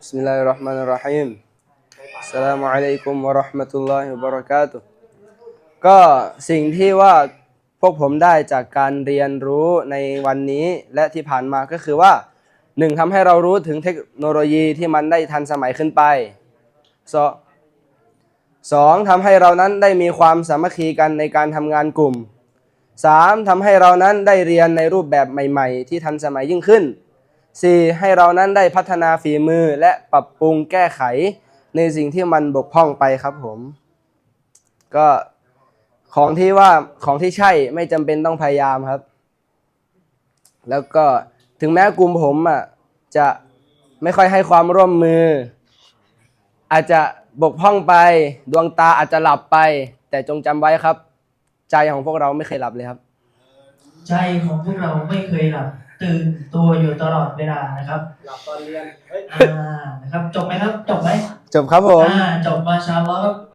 Bismillahirrahmanirrahim สลามุอะลัยกุมวะราะห์มะตุลลอฮิวะบะเราะกาตุก็สิ่งที่ว่าพวกผมได้จากการเรียนรู้ในวันนี้และที่ผ่านมาก็คือว่าหนึ่งทำให้เรารู้ถึงเทคโนโลยีที่มันได้ทันสมัยขึ้นไปสสองทำให้เรานั้นได้มีความสามัคคีกันในการทำงานกลุ่ม 3. ทำให้เรานั้นได้เรียนในรูปแบบใหม่ ๆ ที่ทันสมัยยิ่งขึ้น 4. ให้เรานั้นได้พัฒนาฝีมือและปรับปรุงแก้ไขในสิ่งที่มันบกพร่องไปครับผม ก็ของที่ว่าของที่ใช่ไม่จำเป็นต้องพยายามครับ แล้วก็ถึงแม้กลุ่มผมอะจะไม่ค่อยให้ความร่วมมือ อาจจะบกพร่องไปดวงตาอาจจะหลับไป แต่จงจำไว้ครับ ใจของพวกเราไม่เคยหลับเลยครับ ใจของพวกเราไม่เคยหลับ ตื่นตัวอยู่ตลอดเวลานะครับหลับตอนเรียน อ่านะครับ จบไหมครับ จบไหมจบครับผม อ่า จบมาชาอัลลอฮ์ครับ